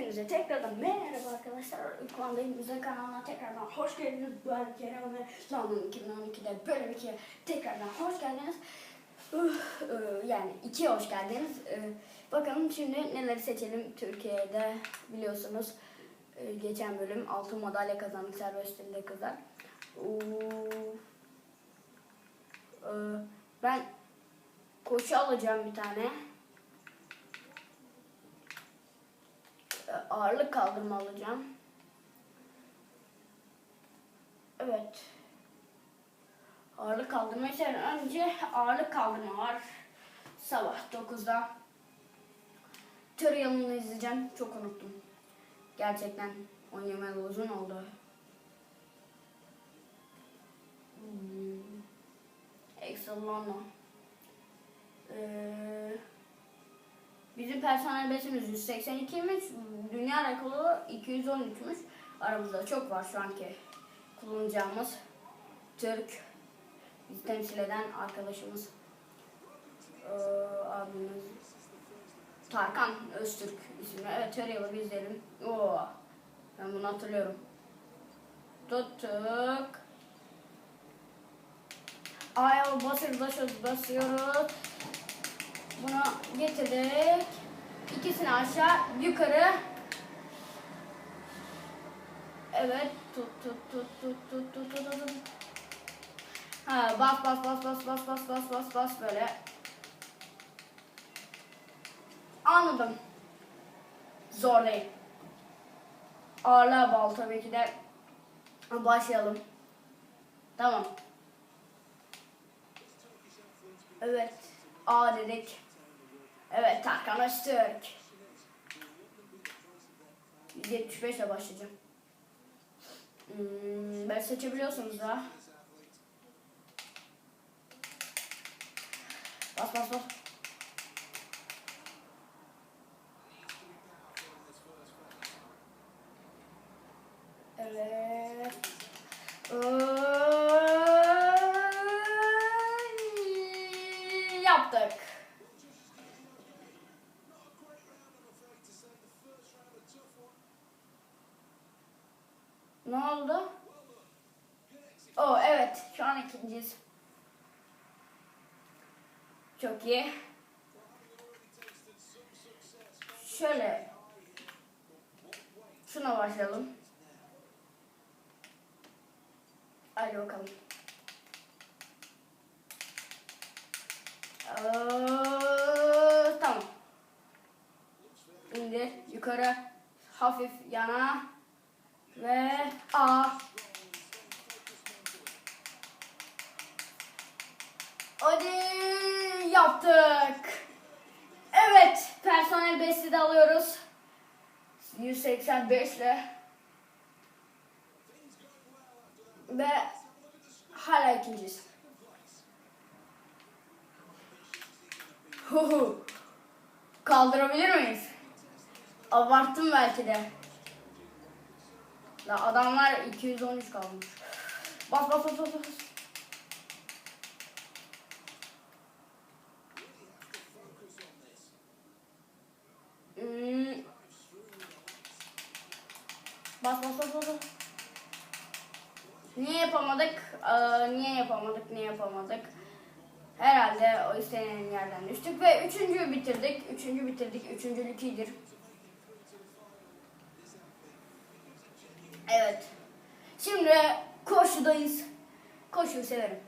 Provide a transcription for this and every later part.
Hepinize tekrardan merhaba arkadaşlar. Üklandayım Müze kanalına tekrardan hoş geldiniz. Ben Kerem ve Lan'ın 2012'de bölüm 2'ye tekrardan hoş geldiniz. Yani ikiye hoş geldiniz. Bakalım şimdi neleri seçelim Türkiye'de biliyorsunuz. uh, geçen bölüm altın madalya kazandık serbest stilde kızlar. Uh, ben koşu alacağım bir tane. Ağırlık kaldırma alacağım. Evet. Ağırlık kaldırma için önce ağırlık kaldırma var. Sabah 9'da. Tutorial'ını izleyeceğim. Çok unuttum. Gerçekten oynamayalı uzun oldu. Hmm. Excel Lano. Ee, Bizim personel besimiz 182'ymiş. Dünya rekoru 213'müş. Aramızda çok var şu anki kullanacağımız Türk bizi temsil eden arkadaşımız ee, abimiz Tarkan Öztürk isimli. Evet Teriyalı bir izleyelim. Oo, ben bunu hatırlıyorum. Tuttuk. Aya basıyoruz basıyoruz basıyoruz. Bunu getirdik. İkisini aşağı, yukarı. Evet. Tut tut tut tut tut tut tut tut. Ha, bas bas bas bas bas bas bas bas bas böyle. Anladım. Zor değil. Ağırlığa bağlı tabii ki de. Başlayalım. Tamam. Evet. A dedik. Evet Tarkan Öztürk. 175 ile başlayacağım. Hmm, ben seçebiliyorsunuz da. Bas bas bas. Evet. Yaptık. Ne oldu? Oh evet şu an ikinciyiz. Çok iyi. Şöyle şuna başlayalım. Hadi bakalım. Ee, tamam. İndir yukarı hafif yana ve A. Hadi yaptık. Evet personel besti de alıyoruz. 185 ile. Ve hala ikinciyiz. Huhu. Kaldırabilir miyiz? Abarttım belki de. La adamlar 213 kalmış. Bas bas bas bas. bas. Hmm. Niye yapamadık? Ee, niye yapamadık? Niye yapamadık? Herhalde o istenen yerden düştük ve üçüncüyü bitirdik. Üçüncü bitirdik. Üçüncülük iyidir. Evet. Şimdi koşudayız. Koşuyu severim.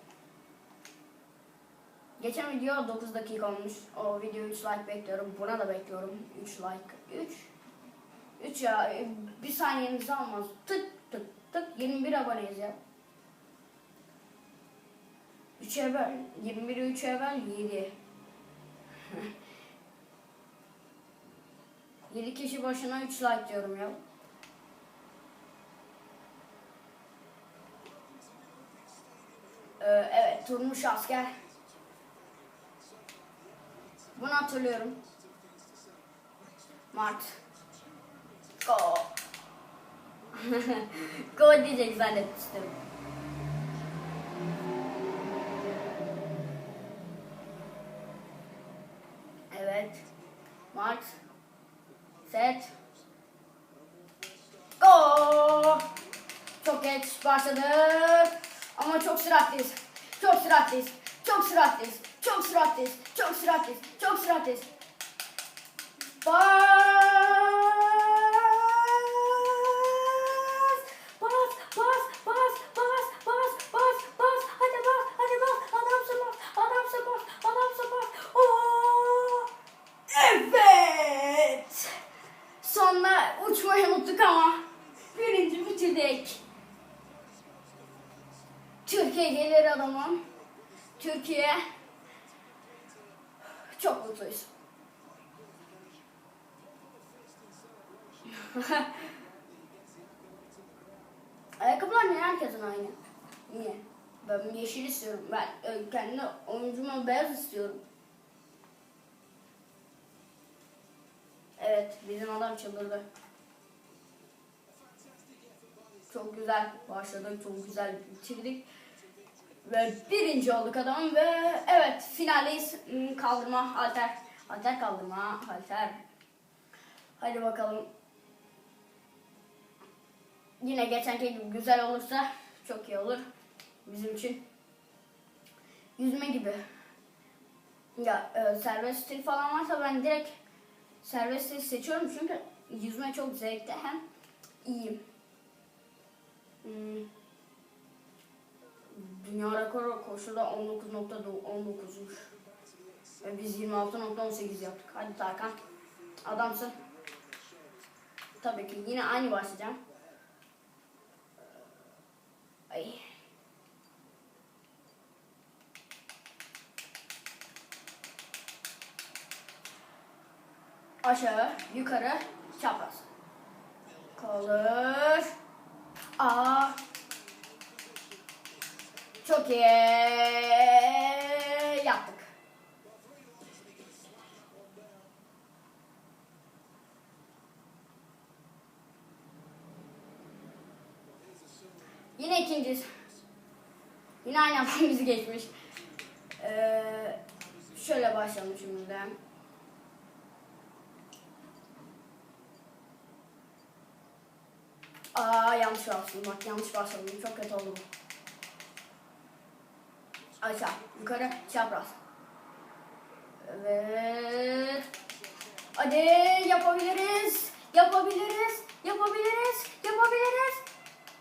Geçen video 9 dakika olmuş. O video 3 like bekliyorum. Buna da bekliyorum. 3 like. 3. 3 ya. Bir saniyenizi almaz. Tık tık tık. 21 aboneyiz ya. 3'e böl. 21'i 3'e böl. 7. 7 kişi başına 3 like diyorum ya. Ee, evet, Turmuş Asker. Bunu hatırlıyorum. Mart. Go. Go diyecek zannetmiştim. Evet. Maç. Set. Go. Çok geç başladık. Ama çok süratliyiz. Çok süratliyiz. Çok süratliyiz. Çok süratliyiz. Çok süratliyiz. Çok süratliyiz. Bye. Bitirdik. Türkiye gelir adamım. Türkiye. Çok mutluyuz. Ayakkabılar niye herkesin aynı? Niye? Ben yeşil istiyorum. Ben e, kendi oyuncuma beyaz istiyorum. Evet, bizim adam çıldırdı. Çok güzel başladık, çok güzel bitirdik. Ve birinci olduk adamım ve evet finaldeyiz. Hmm, Kaldırma, halter. Halter kaldırma, halter. Hadi bakalım. Yine geçenki gibi güzel olursa çok iyi olur bizim için. Yüzme gibi. Ya e, serbest stil falan varsa ben direkt serbest stil seçiyorum çünkü yüzme çok zevkli hem iyiyim. Hmm. Dünya rekoru koşuda 19.19'muş. Ve biz 26.18 yaptık. Hadi Tarkan. Adamsın. Tabii ki yine aynı başlayacağım. Ay. Aşağı, yukarı, çapraz. Kalır. Aa. Çok iyi. Yaptık. Yine ikinciyiz. Yine aynı adam bizi geçmiş. Ee, şöyle başlayalım şimdi. Aa yanlış başladım bak yanlış başladım. Çok kötü oldu bu. Aşağı, yukarı, çapraz. Evet. Hadi yapabiliriz. Yapabiliriz. Yapabiliriz. Yapabiliriz.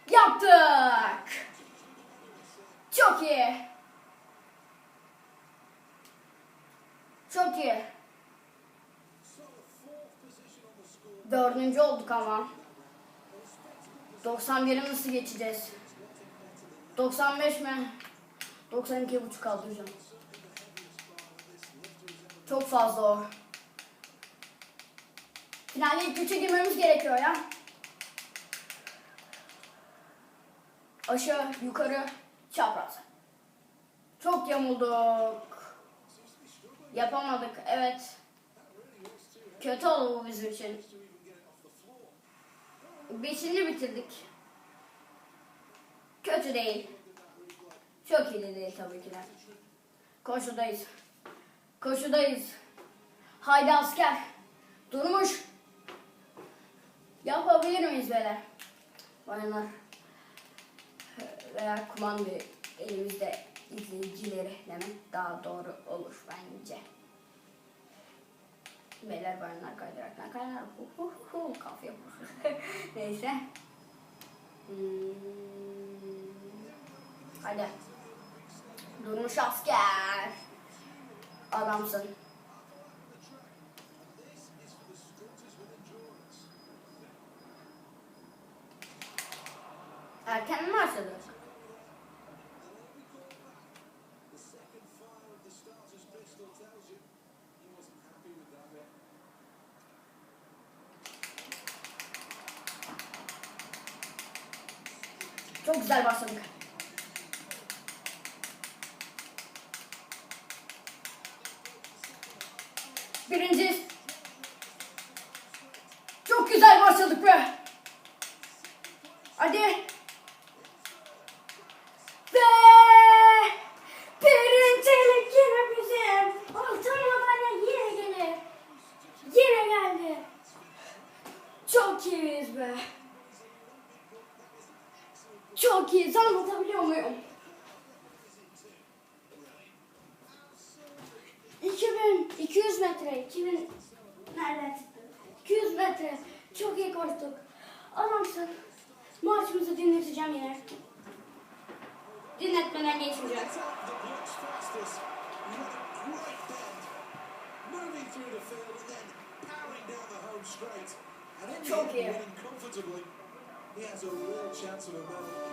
Yaptık. Çok iyi. Çok iyi. Dördüncü olduk ama. 91'i nasıl geçeceğiz? 95 mi? 92 buçuk kaldıracağım. Çok fazla o. Finalde ilk üçe girmemiz gerekiyor ya. Aşağı, yukarı, çapraz. Çok yamulduk. Yapamadık, evet. Kötü oldu bu bizim için. Beşinci bitirdik. Kötü değil. Çok iyi de değil tabii ki de. Koşudayız. Koşudayız. Haydi asker. Durmuş. Yapabilir miyiz böyle? Bayanlar. Veya kumanda elimizde izleyicileri demek daha doğru olur bence. Beyler bayanlar kaydıraktan kaynar. Hu hu hu hu. Kaf yapıyor. Neyse. Hmm. Hadi. Durmuş asker. Adamsın. Erken mi başladık? Çok güzel başladık. Birinciyiz. Çok güzel başladık be. Hadi. Ve birincilik yine bizim. Altın madalya yine gelir. Yine geldi. Çok iyiyiz be. Çok iyi. Anlatabiliyor muyum? 2200 metre. 2000 nereden çıktı? 200 metre. Çok iyi koştuk. Adamsın. Marşımızı dinleteceğim yine. Dinletmeden geçmeyeceğim. Çok iyi. He has a real chance of a medal.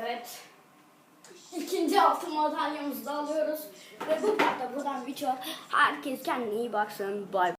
Evet. İkinci altın madalyamızı da alıyoruz. Ve bu da buradan bitiyor. Herkes kendine iyi baksın. Bye.